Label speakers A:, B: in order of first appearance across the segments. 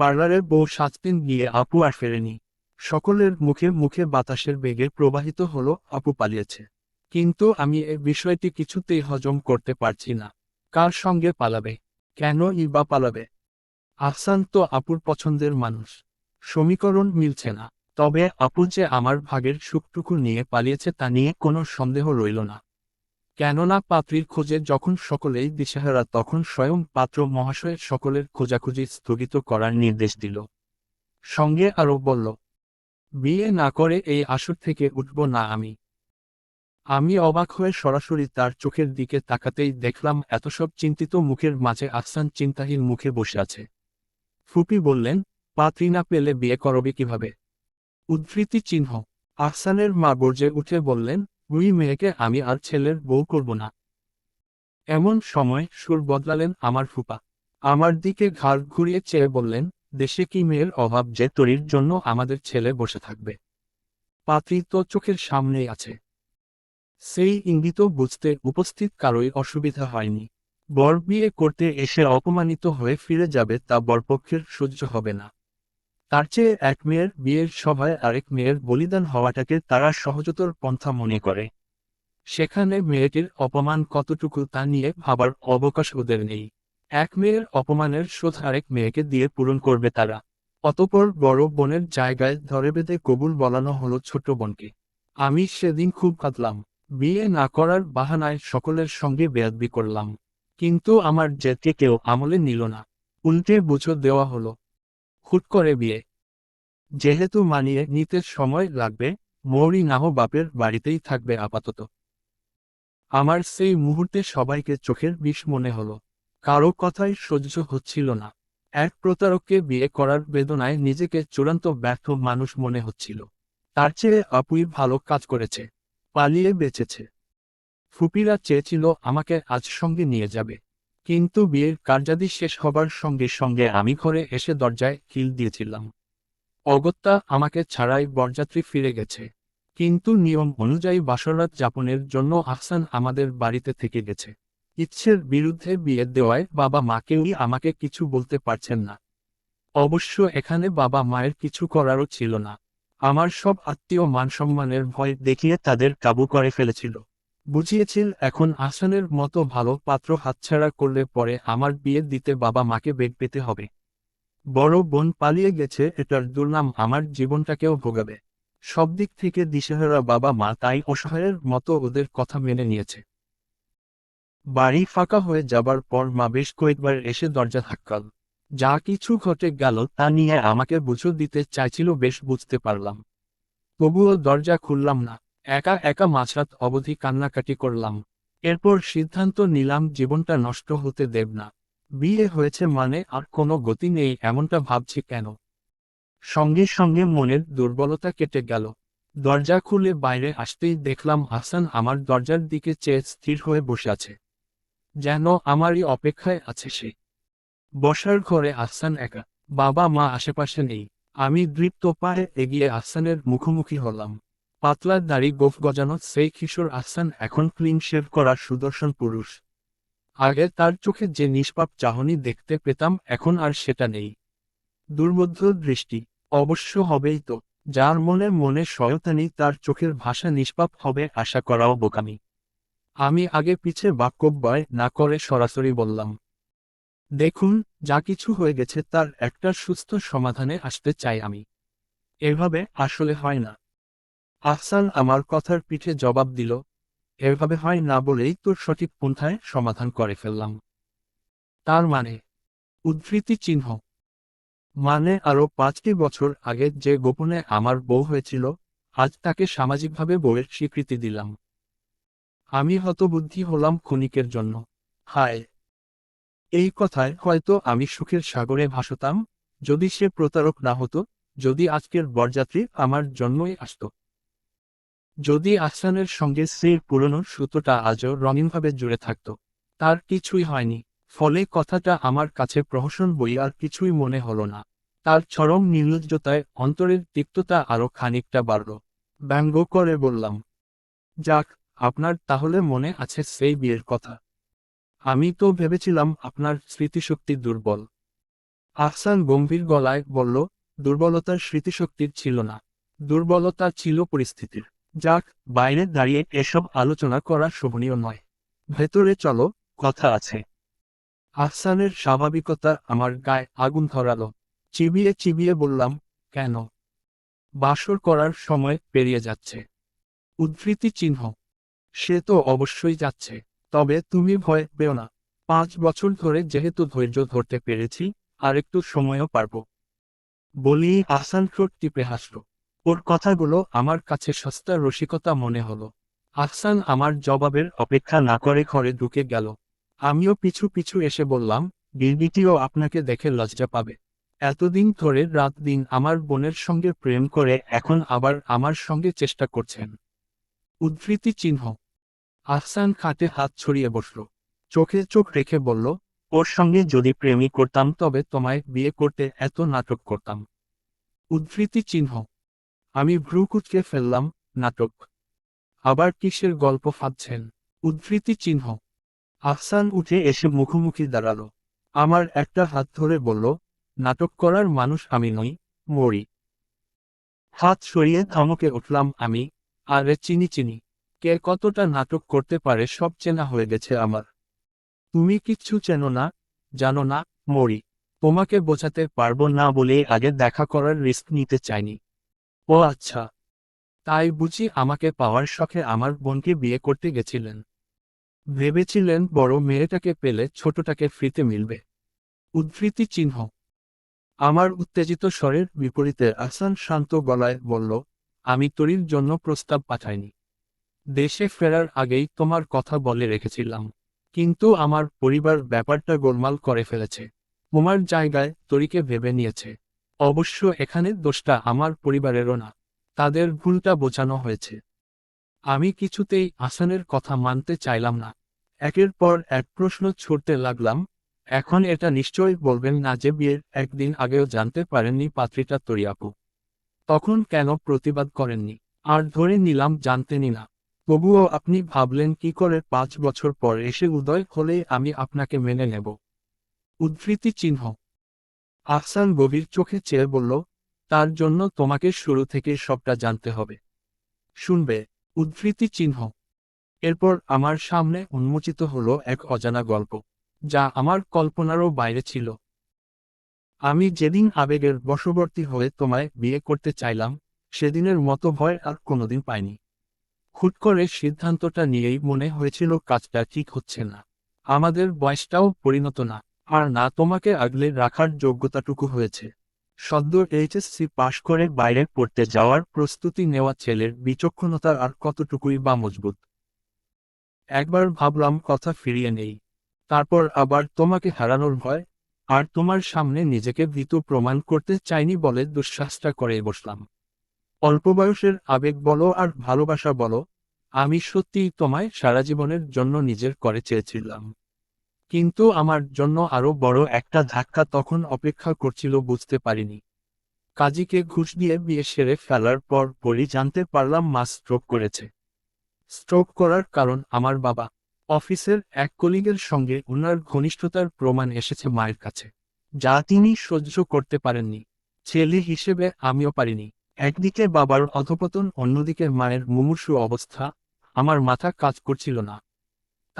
A: পার্লারের বউ সাতদিন গিয়ে আপু আর ফেরেনি। সকলের মুখে মুখে বাতাসের বেগে প্রবাহিত হলো আপু পালিয়েছে। কিন্তু আমি এ বিষয়টি কিছুতেই হজম করতে পারছি না। কার সঙ্গে পালাবে? কেন ইবা পালাবে? আহসান তো আপুর পছন্দের মানুষ। সমীকরণ মিলছে না। তবে আপু যে আমার ভাগের সুখটুকু নিয়ে পালিয়েছে তা নিয়ে কোনো সন্দেহ রইল না। কেননা পাত্রীর খোঁজে যখন সকলেই দিশেহারা, তখন স্বয়ং পাত্র মহাশয়ের সকলের খোঁজাখুঁজি স্থগিত করার নির্দেশ দিল। সঙ্গে আরও বলল, বিয়ে না করে এই আসর থেকে উঠব না আমি। আমি অবাক হয়ে সরাসরি তার চোখের দিকে তাকাতেই দেখলাম, এত সব চিন্তিত মুখের মাঝে আহসান চিন্তাহীন মুখে বসে আছে। ফুপি বললেন, পাত্রী না পেলে বিয়ে করবে কীভাবে? উদ্ধৃতি চিহ্ন। আহসানের মা গর্জে উঠে বললেন ওই মেয়েকে আমি আর ছেলের বউ করব না। এমন সময় সুর বদলালেন আমার ফুপা। আমার দিকে ঘাড় ঘুরিয়ে চেয়ে বললেন, দেশে কি মেয়ের অভাব যে তরির জন্য আমাদের ছেলে বসে থাকবে? পাত্রী তো চোখের সামনেই আছে। সেই ইঙ্গিত বুঝতে উপস্থিত কারোই অসুবিধা হয়নি। বর বিয়ে করতে এসে অপমানিত হয়ে ফিরে যাবে তা বরপক্ষের সহ্য হবে না। তার চেয়ে এক মেয়ের বিয়ের সভায় আরেক মেয়ের বলিদান হওয়াটাকে তারা সহজতর পন্থা মনে করে। সেখানে মেয়েটির অপমান কতটুকু তা নিয়ে ভাবার অবকাশ ওদের নেই। এক মেয়ের অপমানের শোধ আরেক মেয়েকে দিয়ে পূরণ করবে তারা। অতপর বড় বোনের জায়গায় ধরে বেঁধে কবুল বলানো হলো ছোট বোনকে। আমি সেদিন খুব কাঁদলাম। বিয়ে না করার বাহানায় সকলের সঙ্গে বেয়াদবি করলাম। কিন্তু আমার জেদকে কেউ আমলে নিল না। উল্টে বুঝো দেওয়া হলো। হুট করে বিয়ে। যেহেতু মানিয়ে নিতে সময় লাগবে, মৌরি নাহ বাপের বাড়িতেই থাকবে আপাতত। আমার সেই মুহূর্তে সবাইকে চোখের বিষ মনে হলো। কারও কথাই সহ্য হচ্ছিল না। এক প্রতারককে বিয়ে করার বেদনায় নিজেকে চূড়ান্ত ব্যর্থ মানুষ মনে হচ্ছিল। তার চেয়ে আপুই ভালো কাজ করেছে, পালিয়ে বেঁচেছে। ফুপিরা চেয়েছিল আমাকে আজ সঙ্গে নিয়ে যাবে। কিন্তু বিয়ের কার্যাদি শেষ হবার সঙ্গে সঙ্গে আমি ঘরে এসে দরজায় কিল দিয়েছিলাম। অগত্যা আমাকে ছাড়াই বরযাত্রী ফিরে গেছে। কিন্তু নিয়ম অনুযায়ী বাসরাত যাপনের জন্য আহসান আমাদের বাড়িতে থেকে গেছে। ইচ্ছের বিরুদ্ধে বিয়ে দেওয়ায় বাবা মাকেই আমাকে কিছু বলতে পারছেন না। অবশ্য এখানে বাবা মায়ের কিছু করারও ছিল না। আমার সব আত্মীয় মানসম্মানের ভয় দেখিয়ে তাদের কাবু করে ফেলেছিল। বুঝিয়েছিল এখন আহসানের মতো ভালো পাত্র হাতছাড়া করলে পরে আমার বিয়ে দিতে বাবা মাকে বেগ পেতে হবে। বড় বোন পালিয়ে গেছে, এটার দুর্নাম আমার জীবনটাকেও ভোগাবে। সব দিক থেকে দিশেহারা বাবা মা তাই অসহায়ের মতো ওদের কথা মেনে নিয়েছে। বাড়ি ফাঁকা হয়ে যাবার পর মা বেশ কয়েকবার এসে দরজা ধাক্কাল যা কিছু ঘটে গেল তা নিয়ে আমাকে বুঝো দিতে চাইছিল, বেশ বুঝতে পারলাম। তবুও দরজা খুললাম না। একা একা মাঝরাত অবধি কান্নাকাটি করলাম। এরপর সিদ্ধান্ত নিলাম জীবনটা নষ্ট হতে দেব না। বিয়ে হয়েছে মানে আর কোনো গতি নেই এমনটা ভাবছি কেন? সঙ্গে সঙ্গে মনের দুর্বলতা কেটে গেল। দরজা খুলে বাইরে আসতেই দেখলাম হাসান আমার দরজার দিকে চেয়ে স্থির হয়ে বসে আছে। যেন আমারই অপেক্ষায় আছে সে। বসার ঘরে আহসান একা। বাবা মা আশেপাশে নেই। আমি দৃপ্ত পায়ে এগিয়ে আহসানের মুখোমুখি হলাম। পাতলা দাড়ি গোফ গজানো সেই কিশোর আহসান এখন ক্লিন শেভ করা সুদর্শন পুরুষ। আগে তার চোখে যে নিষ্পাপ চাহনি দেখতে পেতাম, এখন আর সেটা নেই। দুর্বোধ্য দৃষ্টি, অবশ্য হবেই তো, যার মনে মনে শয়তানি তার চোখের ভাষা নিষ্পাপ হবে আশা করাও বোকামি। আমি আগে পিছে বাক্য বয় না করে সরাসরি বললাম, দেখুন, যা কিছু হয়ে গেছে তার একটা সুস্থ সমাধানে আসতে চাই আমি। এভাবে আসলে হয় না। আহসান আমার কথার পিঠে জবাব দিল, এভাবে হয় না বলেই তোর সঠিক পন্থায় সমাধান করে ফেললাম। তার মানে উদ্ধৃতি চিহ্ন। মানে আরও পাঁচটি বছর আগে যে গোপনে আমার বউ হয়েছিল, আজ তাকে সামাজিকভাবে বউয়ের স্বীকৃতি দিলাম। আমি হতবুদ্ধি হলাম ক্ষণিকের জন্য। হায়! এই কথায় হয়তো আমি সুখের সাগরে ভাসতাম, যদি সে প্রতারক না হতো, যদি আজকের বরযাত্রী আমার জন্মই আসত। যদি আহসানের সঙ্গে স্ত্রীর পুরনো সুতোটা আজও রঙিনভাবে জুড়ে থাকত, তার কিছুই হয়নি, ফলে কথাটা আমার কাছে প্রহসন বই আর কিছুই মনে হলো না। তার চরম নির্লজ্জতায় অন্তরের তিক্ততা আরও খানিকটা বাড়ল। ব্যঙ্গ করে বললাম, যাক, আপনার তাহলে মনে আছে সেই বিয়ের কথা। আমি তো ভেবেছিলাম আপনার স্মৃতিশক্তি দুর্বল। আহসান গম্ভীর গলায় বলল, দুর্বলতার স্মৃতিশক্তির ছিল না। দুর্বলতা ছিল পরিস্থিতির। যাক, বাইরে দাঁড়িয়ে এসব আলোচনা করা শোভনীয় নয়। ভেতরে চলো, কথা আছে। আহসানের স্বাভাবিকতা আমার গায়ে আগুন ধরালো। চিবিয়ে চিবিয়ে বললাম, কেন? বাসর করার সময় পেরিয়ে যাচ্ছে। উদ্ধৃতি চিহ্ন। সে তো অবশ্যই যাচ্ছে। তবে তুমি ভয় পেও না। পাঁচ বছর ধরে যেহেতু ধৈর্য ধরতে পেরেছি আর একটু সময়ও পারব। বলি আহসান ঠোঁট টিপে হাসল। ওর কথাগুলো আমার কাছে সস্তা রসিকতা মনে হলো। আহসান আমার জবাবের অপেক্ষা না করে ঘরে ঢুকে গেল। আমিও পিছু পিছু এসে বললাম বিড়বিটিও আপনাকে দেখে লজ্জা পাবে। এতদিন ধরে রাত দিন আমার বোনের সঙ্গে প্রেম করে এখন আবার আমার সঙ্গে চেষ্টা করছেন। উদ্ধৃতি চিহ্ন। আহসান খাটে হাত ছড়িয়ে বসল। চোখে চোখ রেখে বলল, ওর সঙ্গে যদি প্রেমই করতাম তবে তোমায় বিয়ে করতে এত নাটক করতাম। উদ্ধৃতি চিহ্ন। আমি ভ্রু কুচকে ফেললাম, নাটক। আবার কিসের গল্প ফাঁদছেন? উদ্ধৃতি চিহ্ন। আহসান উঠে এসে মুখোমুখি দাঁড়াল। আমার একটা হাত ধরে বলল, নাটক করার মানুষ আমি নই, মরি। হাত সরিয়ে ধমকে উঠলাম আমি, আরে চিনি চিনি, কে কতটা নাটক করতে পারে সব চেনা হয়ে গেছে আমার। তুমি কিচ্ছু চেনো না, জানো না, মরি। তোমাকে বোঝাতে পারব না বলে আগে দেখা করার রিস্ক নিতে চাইনি। ও আচ্ছা। তাই বুঝি আমাকে পাওয়ার শখে আমার বোনকে বিয়ে করতে গেছিলেন। ভেবেছিলেন বড় মেয়েটাকে পেলে ছোটটাকে ফ্রিতে মিলবে। উদ্ধৃতি চিহ্ন। আমার উত্তেজিত স্বরের বিপরীতে আসান শান্ত গলায় বলল, আমি তরির জন্য প্রস্তাব পাঠাইনি। দেশে ফেরার আগেই তোমার কথা বলে রেখেছিলাম। কিন্তু আমার পরিবার ব্যাপারটা গোলমাল করে ফেলেছে। তোমার জায়গায় তরিকে ভেবে নিয়েছে। অবশ্য এখানে দোষটা আমার পরিবারেরও না, তাদের ভুলটা বোঝানো হয়েছে। আমি কিছুতেই আসানের কথা মানতে চাইলাম না। একের পর এক প্রশ্ন ছুড়তে লাগলাম, এখন এটা নিশ্চয়ই বলবেন না যে বিয়ের একদিন আগেও জানতে পারেননি পাত্রীটা তরিয়াপু। তখন কেন প্রতিবাদ করেননি? আর ধরে নিলাম জানতেনই না। তবুও আপনি ভাবলেন কি করে পাঁচ বছর পর এসে উদয় হলেই আমি আপনাকে মেনে নেব। উদ্ধৃতি চিহ্ন। আহসান গভীর চোখে চেয়ে বলল, তার জন্য তোমাকে শুরু থেকে সবটা জানতে হবে। শুনবে, উদ্ধৃতি চিহ্ন। এরপর আমার সামনে উন্মোচিত হল এক অজানা গল্প, যা আমার কল্পনারও বাইরে ছিল। আমি যেদিন আবেগের বশবর্তী হয়ে তোমায় বিয়ে করতে চাইলাম, সেদিনের মতো ভয় আর কোনোদিন পাইনি। খুট করে সিদ্ধান্তটা নিয়েই মনে হয়েছিল কাজটা ঠিক হচ্ছে না। আমাদের বয়সটাও পরিণত না। আর না তোমাকে আগলে রাখার যোগ্যতাটুকু হয়েছে। সদ্য এইচএসসি পাশ করে বাইরে পড়তে যাওয়ার প্রস্তুতি নেওয়া ছেলের বিচক্ষণতার আর কতটুকুই বা মজবুত। একবার ভাবলাম কথা ফিরিয়ে নেই। তারপর আবার তোমাকে হারানোর ভয়, আর তোমার সামনে নিজেকে ভীতু প্রমাণ করতে চাইনি বলে দুঃশ্বাসটা করে বসলাম। অল্প বয়সের আবেগ বলো আর ভালোবাসা বলো, আমি সত্যিই তোমায় সারা জীবনের জন্য নিজের করে চেয়েছিলাম। কিন্তু আমার জন্য আরও বড় একটা ধাক্কা তখন অপেক্ষা করছিল বুঝতে পারিনি। কাজীকে ঘুষ দিয়ে বিয়ে সেরে ফেলার পর পরই জানতে পারলাম মা স্ট্রোক করেছে। স্ট্রোক করার কারণ আমার বাবা। অফিসের এক কলিগের সঙ্গে ওনার ঘনিষ্ঠতার প্রমাণ এসেছে মায়ের কাছে। যা তিনি সহ্য করতে পারেননি। ছেলে হিসেবে আমিও পারিনি। একদিকে বাবার অধপতন, অন্যদিকে মায়ের মুমূর্ষু অবস্থা। আমার মাথা কাজ করছিল না।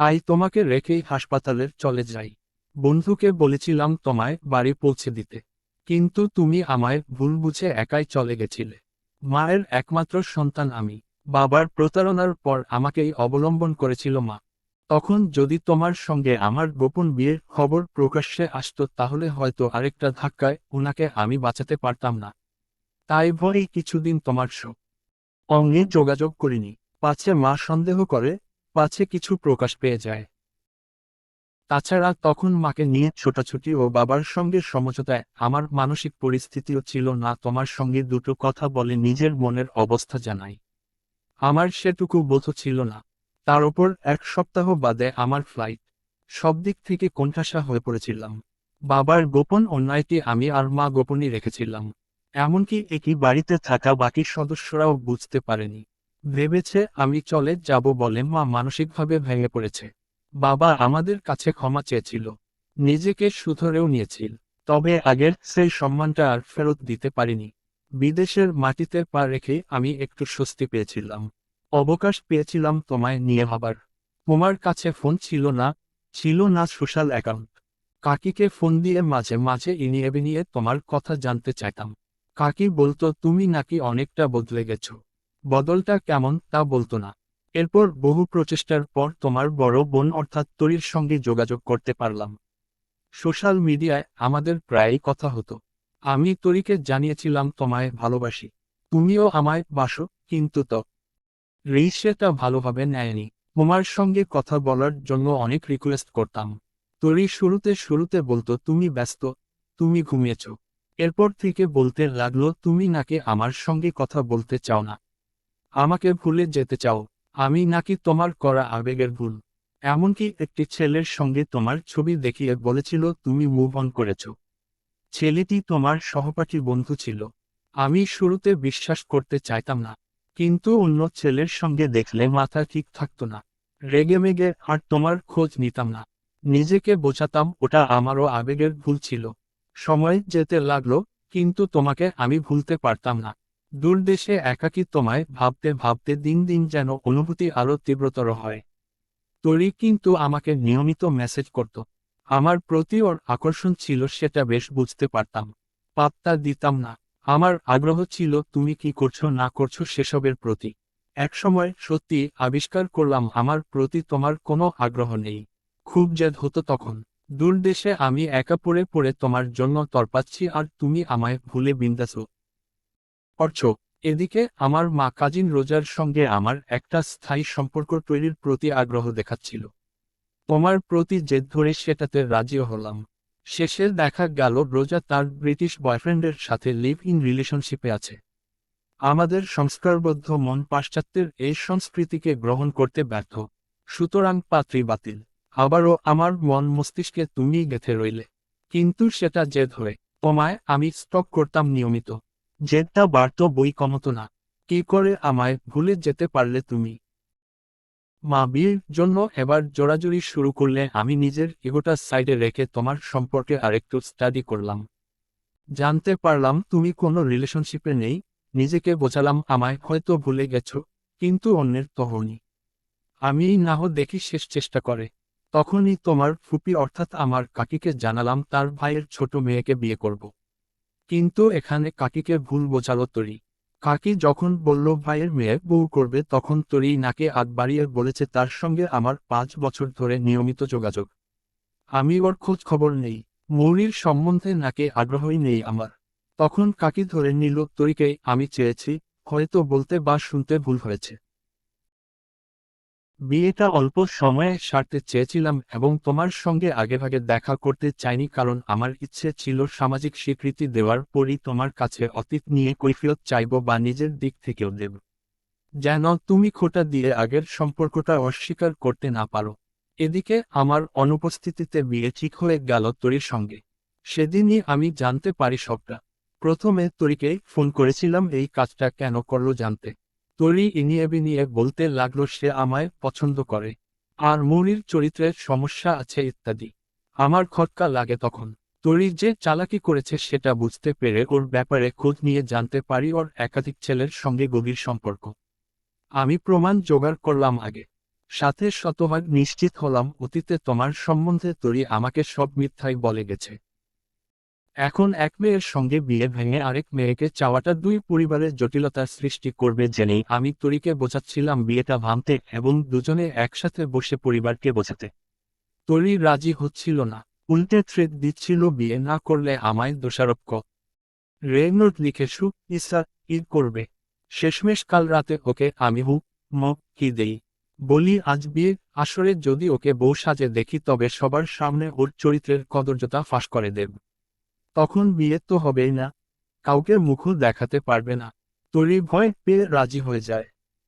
A: তাই তোমাকে রেখেই হাসপাতালের চলে যাই। বন্ধুকে বলেছিলাম তোমায় বাড়ি পৌঁছে দিতে। কিন্তু তুমি আমায় ভুল বুঝে একাই চলে গেছিলে। মায়ের একমাত্র সন্তান আমি। বাবার প্রতারণার পর আমাকেই অবলম্বন করেছিল মা। তখন যদি তোমার সঙ্গে আমার গোপন বিয়ের খবর প্রকাশ্যে আসত তাহলে হয়তো আরেকটা ধাক্কায় উনাকে আমি বাঁচাতে পারতাম না। তাই ভয়েই কিছুদিন তোমার শো অঙ্গে যোগাযোগ করিনি। পাছে মা সন্দেহ করে পাছে কিছু প্রকাশ পেয়ে যায়। তাছাড়া তখন মাকে নিয়ে ছোটাছুটি ও বাবার সঙ্গে সমঝোতায় আমার মানসিক পরিস্থিতিও ছিল না, তোমার সঙ্গে দুটো কথা বলে নিজের মনের অবস্থা জানাই। আমার সেটুকু বোধ ছিল না। তার ওপর এক সপ্তাহ বাদে আমার ফ্লাইট সব দিক থেকে কোণঠাসা হয়ে পড়েছিলাম। বাবার গোপন অন্যায়টি আমি আর মা গোপনই রেখেছিলাম। এমনকি একই বাড়িতে থাকা বাকি সদস্যরাও বুঝতে পারেনি। ভেবেছে, আমি চলে যাব বলে মা মানসিকভাবে ভেঙে পড়েছে। বাবা আমাদের কাছে ক্ষমা চেয়েছিল, নিজেকে সুধরেও নিয়েছিল, তবে আগের সেই সম্মানটা আর ফেরত দিতে পারিনি। বিদেশের মাটিতে পা রেখে আমি একটু স্বস্তি পেয়েছিলাম, অবকাশ পেয়েছিলাম তোমায় নিয়ে ভাবার। তোমার কাছে ফোন ছিল না ছিল না সোশ্যাল অ্যাকাউন্ট। কাকিকে ফোন দিয়ে মাঝে মাঝে ইনিয়ে বিনিয়ে তোমার কথা জানতে চাইতাম। কাকি বলতো, তুমি নাকি অনেকটা বদলে গেছো। বদলটা কেমন তা বলতো না। এরপর বহু প্রচেষ্টার পর তোমার বড় বোন অর্থাৎ তরির সঙ্গে যোগাযোগ করতে পারলাম। সোশ্যাল মিডিয়ায় আমাদের প্রায়ই কথা হতো। আমি তরিকে জানিয়েছিলাম, তোমায় ভালোবাসি। তুমিও আমায় বাসো, কিন্তু তো রেই সেটা ভালোভাবে নেয়নি। তোমার সঙ্গে কথা বলার জন্য অনেক রিকোয়েস্ট করতাম। তরি শুরুতে শুরুতে বলতো, তুমি ব্যস্ত, তুমি ঘুমিয়েছ। এরপর থেকে বলতে লাগল, তুমি নাকি আমার সঙ্গে কথা বলতে চাও না? আমাকে ভুলে যেতে চাও। আমি নাকি তোমার করা আবেগের ভুল। এমনকি একটি ছেলের সঙ্গে তোমার ছবি দেখিয়ে বলেছিল, তুমি মুভ অন করেছ। ছেলেটি তোমার সহপাঠী বন্ধু ছিল। আমি শুরুতে বিশ্বাস করতে চাইতাম না, কিন্তু অন্য ছেলের সঙ্গে দেখলে মাথা ঠিক থাকতো না। রেগে মেগে আর তোমার খোঁজ নিতাম না। নিজেকে বোঝাতাম, ওটা আমারও আবেগের ভুল ছিল। সময় যেতে লাগল, কিন্তু তোমাকে আমি ভুলতে পারতাম না। দূর দেশে একাকী তোমায় ভাবতে ভাবতে দিন দিন যেন অনুভূতি আরও তীব্রতর হয়। তরি কিন্তু আমাকে নিয়মিত মেসেজ করত। আমার প্রতি ওর আকর্ষণ ছিল সেটা বেশ বুঝতে পারতাম। পাত্তা দিতাম না। আমার আগ্রহ ছিল, তুমি কি করছ, না করছ সেসবের প্রতি? একসময় সত্যি আবিষ্কার করলাম, আমার প্রতি তোমার কোনো আগ্রহ নেই। খুব জেদ হতো তখন। দূর দেশে আমি একা পড়ে পড়ে তোমার জন্য তরপাচ্ছি, আর তুমি আমায় ভুলে বিন্দাসো অর্চ এদিকে আমার মা কাজিন রোজার সঙ্গে আমার একটা স্থায়ী সম্পর্ক তৈরির প্রতি আগ্রহ দেখাচ্ছিল। তোমার প্রতি জেদ ধরে সেটাতে রাজিও হলাম। শেষে দেখা গেল রোজা তার ব্রিটিশ বয়ফ্রেন্ডের সাথে লিভ ইন রিলেশনশিপে আছে। আমাদের সংস্কারবদ্ধ মন পাশ্চাত্যের এই সংস্কৃতিকে গ্রহণ করতে ব্যর্থ। সুতরাং পাত্রী বাতিল। আবারও আমার মন মস্তিষ্কে তুমিই গেথে রইলে। কিন্তু সেটা জেদ হয়ে তোমায় আমি স্টক করতাম নিয়মিত। জেদটা বাড়ত বই কমত না। কি করে আমায় ভুলে যেতে পারলে তুমি? মা বিয়ের জন্য এবার জোরাজুরি শুরু করলে আমি নিজের এগোটা সাইডে রেখে তোমার সম্পর্কে আরেকটু স্টাডি করলাম। জানতে পারলাম তুমি কোনো রিলেশনশিপে নেই, নিজেকে বোঝালাম আমায় হয়তো ভুলে গেছ, কিন্তু অন্যের তহনি আমি নাহ দেখি শেষ চেষ্টা করে। তখনই তোমার ফুপি অর্থাৎ আমার কাকিকে জানালাম তার ভাইয়ের ছোট মেয়েকে বিয়ে করব। কিন্তু এখানে কাকিকে ভুল বোঝালো তরি। কাকি যখন বলল, ভাইয়ের মেয়ে বউ করবে, তখন তরি নাকে আগ বাড়িয়ে বলেছে, তার সঙ্গে আমার পাঁচ বছর ধরে নিয়মিত যোগাযোগ। আমি ওর খোঁজ খবর নেই, মৌরির সম্বন্ধে নাকে আগ্রহই নেই আমার। তখন কাকি ধরে নিল, তরিকে আমি চেয়েছি, হয়তো বলতে বা শুনতে ভুল হয়েছে। বিয়েটা অল্প সময়ে সারতে চেয়েছিলাম এবং তোমার সঙ্গে আগেভাগে দেখা করতে চাইনি কারণ আমার ইচ্ছে ছিল সামাজিক স্বীকৃতি দেওয়ার পরই তোমার কাছে অতীত নিয়ে কৈফিয়ত চাইব বা নিজের দিক থেকেও দেব। যেন তুমি খোটা দিয়ে আগের সম্পর্কটা অস্বীকার করতে না পারো। এদিকে আমার অনুপস্থিতিতে বিয়ে ঠিক হয়ে গেল তরির সঙ্গে। সেদিনই আমি জানতে পারি সবটা। প্রথমে তরিকে ফোন করেছিলাম, এই কাজটা কেন করল জানতে? তরি ইনিয়ে বিনিয়ে বলতে লাগল সে আমায় পছন্দ করে। আর মুরির চরিত্রের সমস্যা আছে ইত্যাদি। আমার খটকা লাগে তখন। তরি যে চালাকি করেছে সেটা বুঝতে পেরে ওর ব্যাপারে খোঁজ নিয়ে জানতে পারি ওর একাধিক ছেলের সঙ্গে গভীর সম্পর্ক। আমি প্রমাণ জোগাড় করলাম আগে। সাথে শতভাগ নিশ্চিত হলাম অতীতে তোমার সম্বন্ধে তরি আমাকে সব মিথ্যাই বলে গেছে। এখন এক মেয়ের সঙ্গে বিয়ে ভেঙে আরেক মেয়েকে চাওয়াটা দুই পরিবারের জটিলতার সৃষ্টি করবে জেনেই আমি তরিকে বোঝাচ্ছিলাম বিয়েটা ভাঙতে এবং দুজনে একসাথে বসে পরিবারকে বোঝাতে। তরি রাজি হচ্ছিল না। উল্টে থ্রেড দিচ্ছিল বিয়ে না করলে আমায় দোষারোপ ক লিখে সু ইসা ঈদ করবে? শেষমেশ কাল রাতে ওকে আমি হু, ম, কি দেই? বলি, আজ বিয়ে আসরে যদি ওকে বউ সাজে দেখি তবে সবার সামনে ওর চরিত্রের কদর্যতা ফাঁস করে দেব। তখন বিয়ে তো হবেই না। কাউকে মুখও দেখাতে পারবে না। তরি ভয় পেয়ে রাজি হয়ে যায়।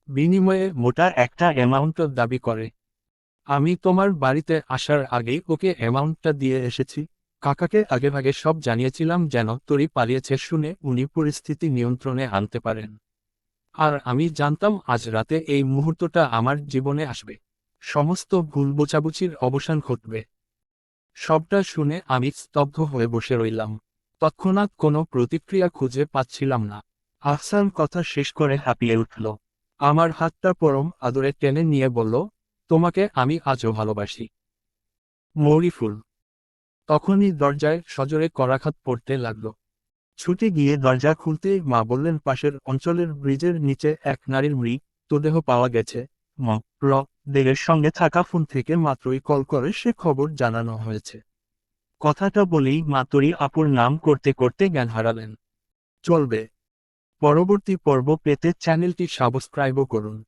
A: বিনিময়ে মোটা একটা অ্যামাউন্ট দাবি করে। আমি তোমার বাড়িতে আসার আগেই ওকে অ্যামাউন্টটা দিয়ে এসেছি। কাকাকে আগেভাগে সব জানিয়েছিলাম যেন তরি পালিয়েছে শুনে উনি পরিস্থিতি নিয়ন্ত্রণে আনতে পারেন। আর আমি জানতাম আজ রাতে এই মুহূর্তটা আমার জীবনে আসবে। সমস্ত ভুল বোঝাবুঝির অবসান ঘটবে। সবটা শুনে আমি স্তব্ধ হয়ে বসে রইলাম। তৎক্ষণাৎ কোনো প্রতিক্রিয়া খুঁজে পাচ্ছিলাম না। আহসান কথা শেষ করে হাঁপিয়ে উঠল। আমার হাতটা পরম আদরে টেনে নিয়ে বলল, তোমাকে আমি আজও ভালোবাসি। মৌরিফুল তখনই দরজায় সজোরে করাঘাত পড়তে লাগল। ছুটে গিয়ে দরজা খুলতেই মা বললেন, পাশের অঞ্চলের ব্রিজের নিচে এক নারীর মৃতদেহ পাওয়া গেছে। ম, র দেহের সঙ্গে থাকা ফোন থেকে মাত্রই কল করে সে খবর জানানো হয়েছে। কথাটা বলেই মাতরি আপুর নাম করতে করতে জ্ঞান হারালেন। চলবে। পরবর্তী পর্ব পেতে চ্যানেলটি সাবস্ক্রাইবও করুন।